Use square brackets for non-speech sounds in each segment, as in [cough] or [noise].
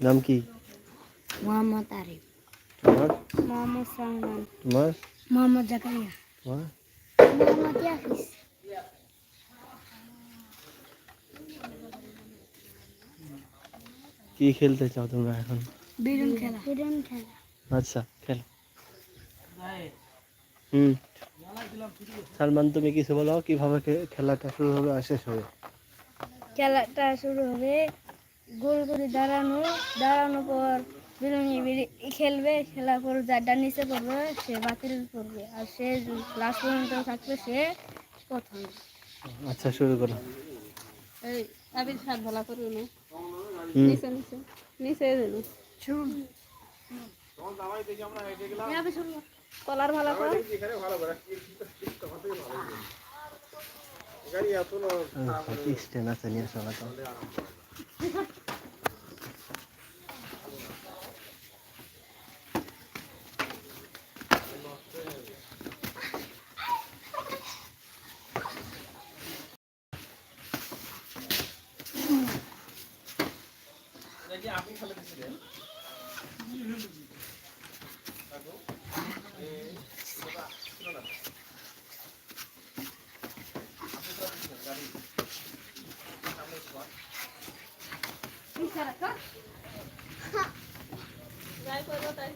নাম কি মোহাম্মদ আরিফ তোমার মোহাম্মদ সালমান তোমার মোহাম্মদ জাকারিয়া তোমার মোহাম্মদ ইয়াফিস কি খেলতে চাও তোমরা এখন বিরুন খেলা বিরুন খেলা আচ্ছা খেলো হুম সালমান তুমি কিছু বলো কীভাবে খে- খেলাটা শুরু হবে আর শেষ হবে খেলাটা শুরু হবে গোল করে দাঁড়ানো দাঁড়ানোর পর বিরি- খেলবে খেলার পর যারটা নিচে পড়বে সে বাতিল করবে। আর সে লাস্ট পর্যন্ত থাকবে সে প্রথম। আচ্ছা শুরু করো। এই আবির ভালো করবে না। নিচে নিচে নিচে দিল কলার ভালো কর। না তাই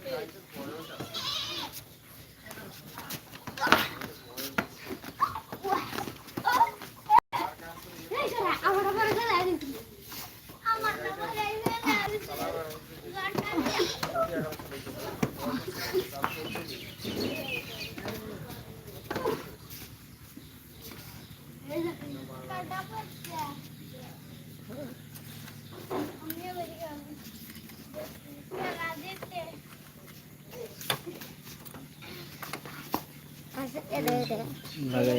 পেয়ে লাগাই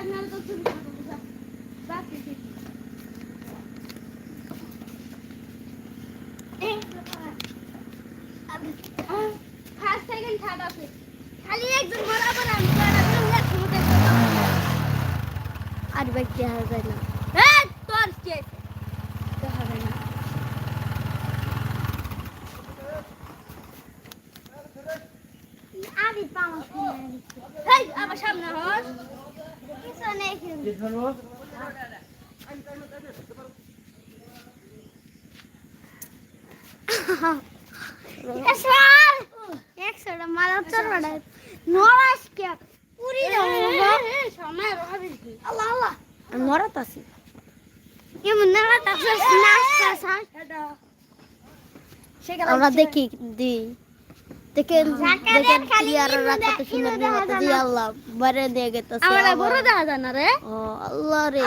বড় করে না কেউ খালি একজন বরাবর আর ভাই কে হাজার এই তোর কে তো হবে না আমি পামা এই আমার সামনে হস পিছনে কি ধরবো? স্যার একশো মালা তোর বড় নরাস কে পুরি সময় রহাবি আল্লাহ আল্লাহ নরাত আছে। এমন নরাত আছে নাস্তা স্যার আমরা দেখি দি দেখেন দেখেন ক্লিয়ার রাখা তো সুন্দর নিহত দি আল্লাহ বারে দিয়ে গেতেছে আমরা বড় দেখা যায় না রে। ও আল্লাহ রে।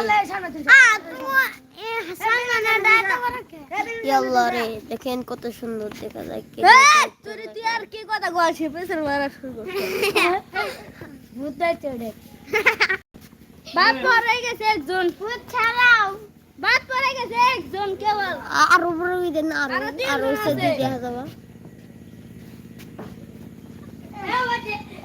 আল্লাহ রে দেখেন কত সুন্দর দেখা যায় তুই তুই আর কি কথা গোয়াছে পেছন মারা শুরু ভূত চড়ে বাদ পড়ে গেছে একজন। ভূত ছাড়াও। বাদ পড়ে গেছে একজন কেবল। আর উপরে দেন আর আর ওইসে দিয়ে দেখা যাবে।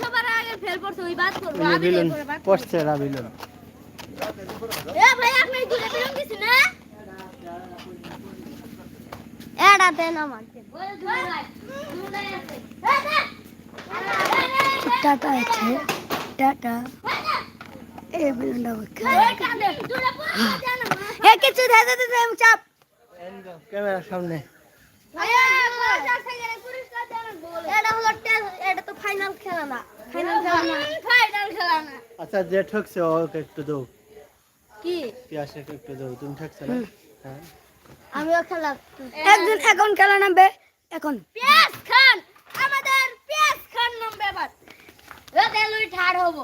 সবার আগে ফেল করছে ওই বাদ করব আমি করে বাদ পড়ছে এরা এ ভাই আপনি দূরে বিলুন দিছেন না এটা দেন আমাকে টাটা আছে টাটা। এই বিলুনটা এ কিছু চাপ। ক্যামেরার সামনে। আচ্ছা যে ঠকছে ওকে একটু দাও। কি? পিয়াসে একটু দাও তুমি ঠকছে না? হ্যাঁ। আমিও খেলা একজন এখন খেলা নামবে এখন। পিয়াস খান আমাদের পিয়াস খান নামবে এবার। লুই ঠাড় হব।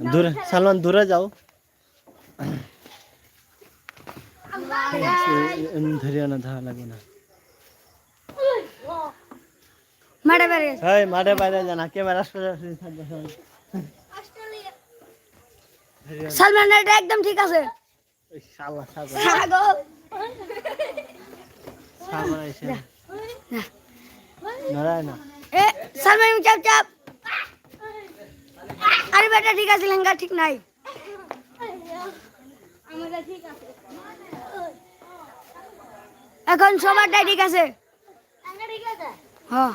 দূরে সালমান দূরে যাও। না না মাঠে মাঠে বাইরে জানা ক্যামেরা। সালমান এটা একদম ঠিক আছে শালা নড়ায় না এ সালমান চাপ চাপ আরে বেটা ঠিক আছে লেঙ্গা ঠিক নাই আমাদের ঠিক আছে এখন সবারটাই ঠিক আছে। হ্যাঁ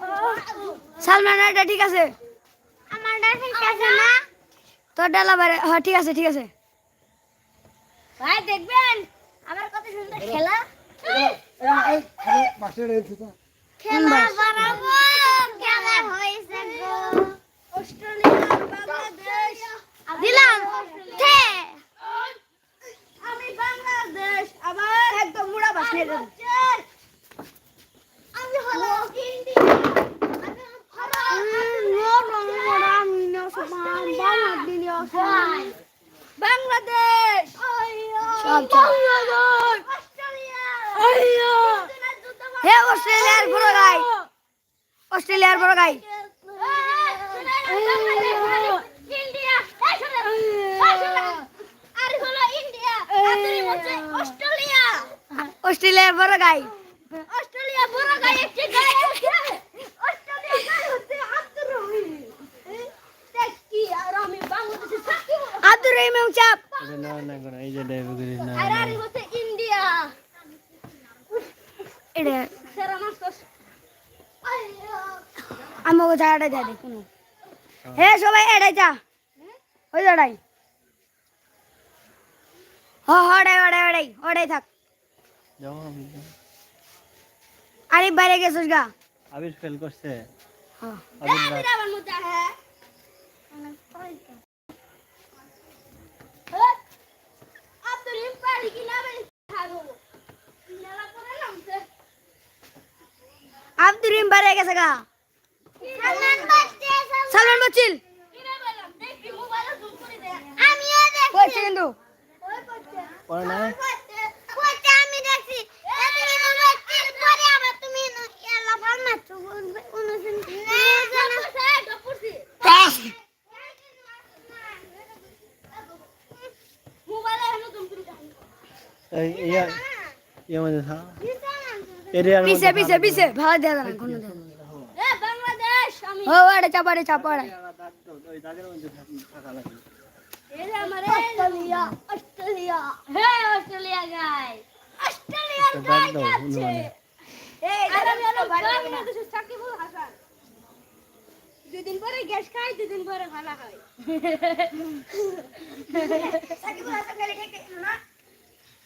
বলো সালমান এটা ঠিক আছে? আমারটা ঠিক আছে না? তোর ডালা হ্যাঁ ঠিক আছে ঠিক আছে। ভাই দেখবেন? খেলা? খেলা বাড়াবো খেলা হয়েছে গো। অস্ট্রেলিয়া বাংলাদেশ দিলাম। ঠে আমি বাংলাদেশ আবার একদম মুড়া আমি হলো বাংলাদেশ। সব হে অস্ট্রেলিয়ার বড় গাই। অস্ট্রেলিয়ার বড় গাই। অস্ট্রেলিয়ার বড় গাই। অস্ট্রেলিয়া বড় গাই একটি গাই আছে অস্ট্রেলিয়া গাই হচ্ছে আব্দুর রহিম দেখ কি আর আমি বাংলাদেশে থাকি আব্দুর রহিম এবং চাপ। না না করে এই যে ড্রাইভার না আর আর হচ্ছে ইন্ডিয়া। এটা সেরা মাস্টার। আইয়া আমাকে জায়গাটা যায় দেখুন হে সবাই এটাই যা। ওই ওটাই। হ ওটাই ওটাই ওটাই ওটাই থাক। আরে বাইরে গেছিস গা? আবির ফেল করছে। হ্যাঁ আবির বাদ। আমার হ্যাঁ। আব্দুর রহিম বাইরে গেছে গা। সালমান কইছে কিন্তু। না। আমি দেখছি। তুমি মোবাইল পরে আবার তুমি এলা। অনুসিন না স্যার ডপুরছি মোবাইলে হেনো জুম করে এই ইয়া ইয়া মধ্যে থাক। এরিয়ার পিছে পিছে পিছে ভালো দেয়া না কোনো দেয়া এ বাংলাদেশ আমি। ও ওটা চাপ ওটা ওই দাগের মধ্যে থাকা লাগবে এই আমার Australia. Australia hey Australia guy অস্ট্রেলিয়ার গাই যাচ্ছে। এই আর আমি হলো সাকিবুল হাসান। দুদিন পরে গ্যাস খাই দুদিন পরে ভালো হ্যাঁ। হ্যাঁ [laughs] সাকিবুল হাসান খেলা দেখো না,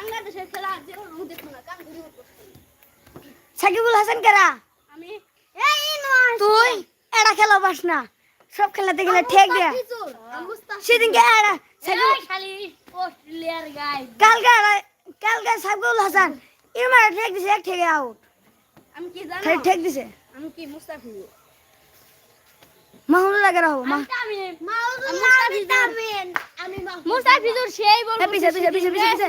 বাংলাদেশের খেলা যে দেখো না কান সাকিবুল হাসান কেরা? আমি। তুই এরা খেলা পাস না। সব খেলাতে গেলে ঠেক দেয়া সেদিনকে এরা সাকিবুল খালি অস্ট্রেলিয়ার গাই কালকে কালকে সাকিবুল হাসান। ইরমার ঠেক দিছে এক ঠেকে আউট আমি কি জানো? খালি ঠেক দিছে। আমি কি মুস্তাফিজ? মাহমুদুল লাগে রাহো মা মুস্তাফিজুর। সেই বল পিছে পিছে পিছে পিছে।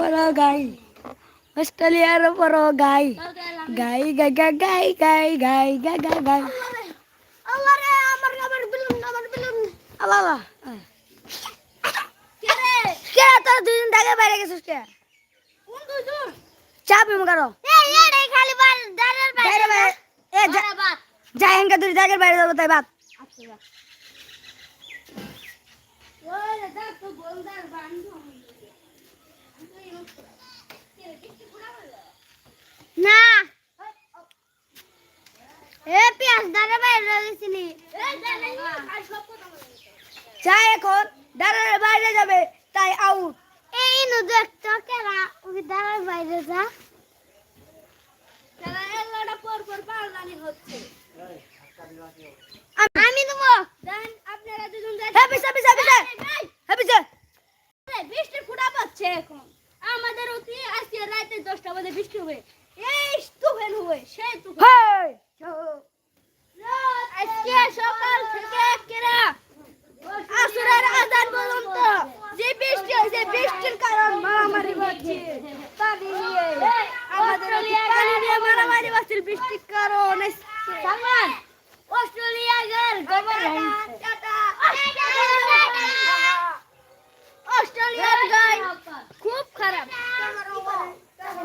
বড় গাই অস্ট্রেলিয়ার বড় গাই গাই গাই গাই গাই গাই গাই গাই গাই গাই আল্লাহ রে আমার আমার বিলুন আমার বিলুন আল্লাহ কে এ যাই যাব তাই বাদ না। এ পেঁয়াজ দাঁড়া বাইরে গেছিলি যা এখন দাঁড়ার বাইরে যাবে তাই আউট এই নু দেখতো কেনা ওকে দাঁড়ার বাইরে যা। আমি দেবো আপনারা দুজন হ্যাঁ পিসা পিসা পিসা হ্যাঁ পিসা এখন আমাদের অতি আজকে রাতে দশটা বাজে বৃষ্টি হবে। এই তুফান হবে সেই তুফান। আজকে সকাল থেকে কেরা আসরের আজান পর্যন্ত যে বৃষ্টি হয়েছে বৃষ্টির কারণ মারামারি হচ্ছে। পানি নিয়ে আমাদের পানি নিয়ে মারামারি হচ্ছে বৃষ্টির কারণে সালমান! অস্ট্রেলিয়া গেল গাই খুব খারাপ।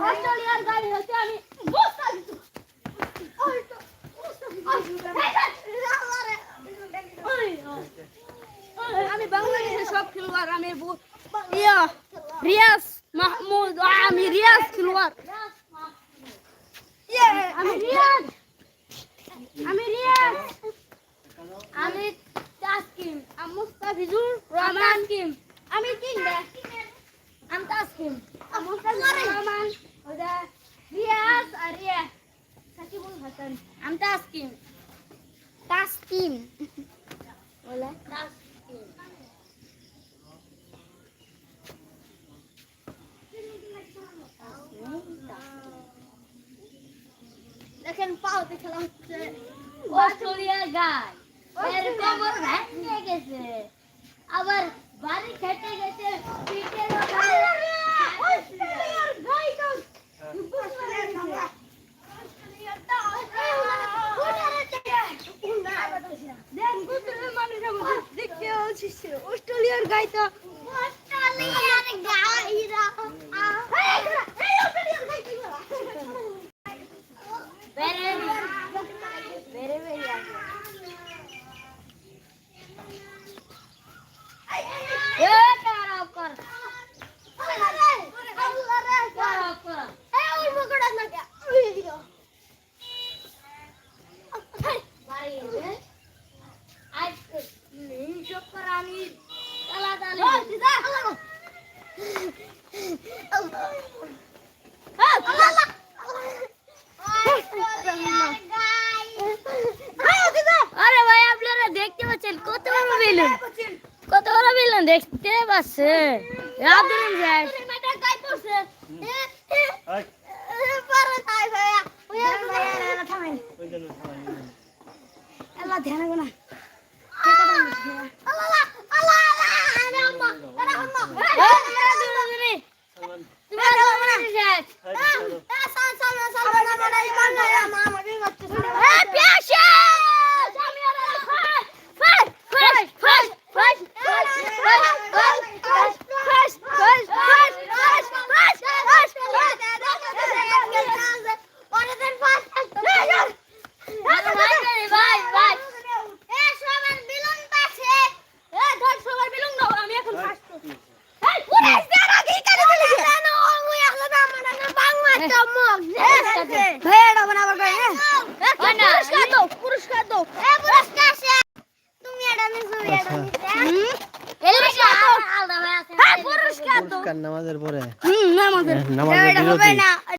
অস্ট্রেলিয়ার গাই হচ্ছে আমি আমি বাংলাদেশের সব খেলোয়াড় আমি রিয়াজ মাহমুদ আমি রিয়াজ খেলোয়াড়। ইয়ে, আমি রিয়াজ। আমি রিয়াজ। আমি তাসকিম। আমি মুস্তাফিজুর রহমান। কিম আমি taskim. Aman. Oda Riyas Arya. Sakibul Hasan. Am taskim. Taskim. Ola taskim. দেখেন পাওতে খেলা হচ্ছে অস্ট্রেলিয়ার গায়ে এর কোমর ভেঙে গেছে আবার बारिश खेते खेते पीछे আল্লাহ ধ্যান